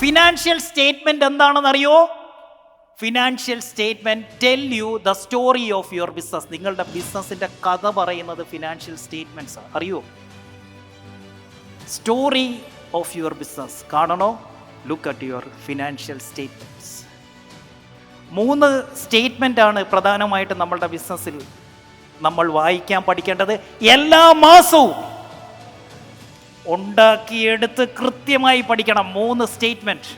Financial statement എന്താണെന്ന് അറിയോ financial statement tell you the story of your business നിങ്ങളുടെ ബിസിനസിന്റെ കഥ പറയുന്നത് ഫിനാൻഷ്യൽ സ്റ്റേറ്റ്മെന്റ്സ് അറിയോ? സ്റ്റോറി ഓഫ് യുവർ ബിസിനസ് കാണണോ? Look at your financial statements മൂന്ന് സ്റ്റേറ്റ്മെന്റ് ആണ് പ്രധാനമായിട്ടും നമ്മളുടെ ബിസിനസ്സിൽ നമ്മൾ വായിക്കാൻ പഠിക്കേണ്ടത്. എല്ലാ മാസവും ഉണ്ടാക്കിയെടുത്ത് കൃത്യമായി പഠിക്കണം. മൂന്ന് സ്റ്റേറ്റ്മെന്റ്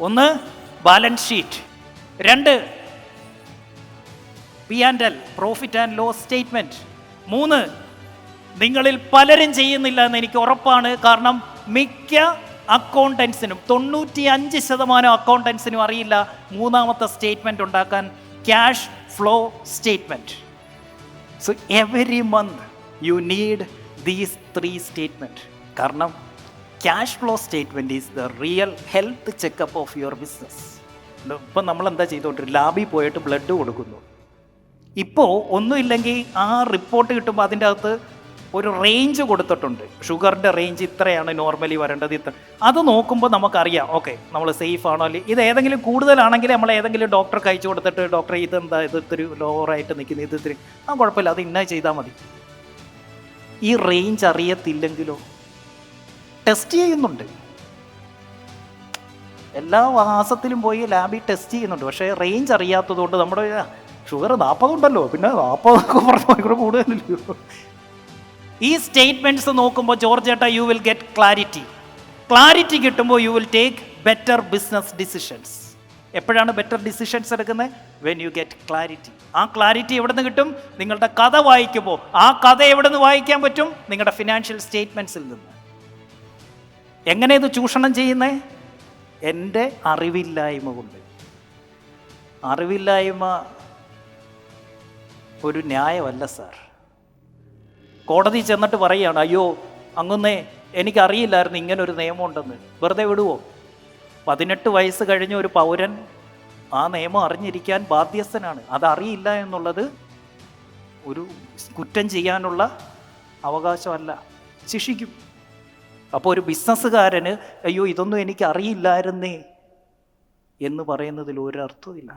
ഒന്ന് ബാലൻസ് ഷീറ്റ് രണ്ട് P and L profit and loss statement മൂന്ന് നിങ്ങളിൽ പലരും ചെയ്യുന്നില്ല എന്ന് എനിക്ക് ഉറപ്പാണ്. കാരണം മിക്ക അക്കൗണ്ടൻസിനും തൊണ്ണൂറ്റി അഞ്ച് ശതമാനം അക്കൗണ്ടൻസിനും അറിയില്ല മൂന്നാമത്തെ സ്റ്റേറ്റ്മെന്റ് ഉണ്ടാക്കാൻ. Cash flow statement so every month you need these three statement കാരണം cash flow statement is the real health checkup of your business ഇപ്പം നമ്മൾ എന്താ ചെയ്തുകൊണ്ടിരിക്കും ലാബിൽ പോയിട്ട് ബ്ലഡ് കൊടുക്കുന്നു. ഇപ്പോൾ ഒന്നുമില്ലെങ്കിൽ ആ റിപ്പോർട്ട് കിട്ടുമ്പോൾ അതിന്റെ അകത്ത് ഒരു റേഞ്ച് കൊടുത്തിട്ടുണ്ട്. ഷുഗറിന്റെ റേഞ്ച് ഇത്രയാണ് നോർമലി വരേണ്ടത് ഇത്ര. അത് നോക്കുമ്പോൾ നമുക്കറിയാം ഓക്കെ നമ്മൾ സേഫ് ആണോ അല്ലെങ്കിൽ ഇത് ഏതെങ്കിലും കൂടുതലാണെങ്കിൽ നമ്മൾ ഏതെങ്കിലും ഡോക്ടർക്ക് അയച്ചു കൊടുത്തിട്ട് ഡോക്ടറെ ഇതെന്താ? ഇത് ഇത്തിരി ലോവറായിട്ട് നിൽക്കുന്നത് ഇത് ഇത്തിരി ആ കുഴപ്പമില്ല അത് ഇന്ന ചെയ്താൽ മതി. ഈ റേഞ്ച് അറിയത്തില്ലെങ്കിലോ? ടെസ്റ്റ് ചെയ്യുന്നുണ്ട്. എല്ലാ മാസത്തിലും പോയി ലാബിൽ ടെസ്റ്റ് ചെയ്യുന്നുണ്ട്. പക്ഷേ റേഞ്ച് അറിയാത്തതുകൊണ്ട് നമ്മുടെ ഷുഗർ നാൽപ്പതുണ്ടല്ലോ പിന്നെ നാൽപ്പതൊക്കെ പറഞ്ഞ ഭയങ്കര കൂടുതലല്ലോ ഈ സ്റ്റേറ്റ്മെന്റ്സ് നോക്കുമ്പോൾ ജോർജ് ഏട്ട you will get clarity clarity കിട്ടുമ്പോൾ you will take better business decisions എപ്പോഴാണ് ബെറ്റർ ഡിസിഷൻസ് എടുക്കുന്നത്? വെൻ യു ഗെറ്റ് ക്ലാരിറ്റി ആ ക്ലാരിറ്റി എവിടെ നിന്ന് കിട്ടും? നിങ്ങളുടെ കഥ വായിക്കുമ്പോൾ. ആ കഥ എവിടെ നിന്ന് വായിക്കാൻ പറ്റും? നിങ്ങളുടെ ഫിനാൻഷ്യൽ സ്റ്റേറ്റ്മെന്റ്സിൽ നിന്ന്. എങ്ങനെ ഇത് ചൂഷണം ചെയ്യുന്നേ? എന്റെ അറിവില്ലായ്മ കൊണ്ട്. അറിവില്ലായ്മ ഒരു ന്യായമല്ല സാർ. കോടതി ചെന്നിട്ട് പറയുകയാണ് അയ്യോ അങ്ങുന്നേ എനിക്കറിയില്ലായിരുന്നു ഇങ്ങനൊരു നിയമമുണ്ടെന്ന്. വെറുതെ വിടുവോ? പതിനെട്ട് വയസ്സ് കഴിഞ്ഞ ഒരു പൗരൻ ആ നിയമം അറിഞ്ഞിരിക്കാൻ ബാധ്യസ്ഥനാണ്. അതറിയില്ല എന്നുള്ളത് ഒരു കുറ്റം ചെയ്യാനുള്ള അവകാശമല്ല. ശിക്ഷിക്കും. അപ്പോൾ ഒരു ബിസിനസ്സുകാരന് അയ്യോ ഇതൊന്നും എനിക്ക് അറിയില്ലായിരുന്നേ എന്ന് പറയുന്നതിൽ ഒരർത്ഥമില്ല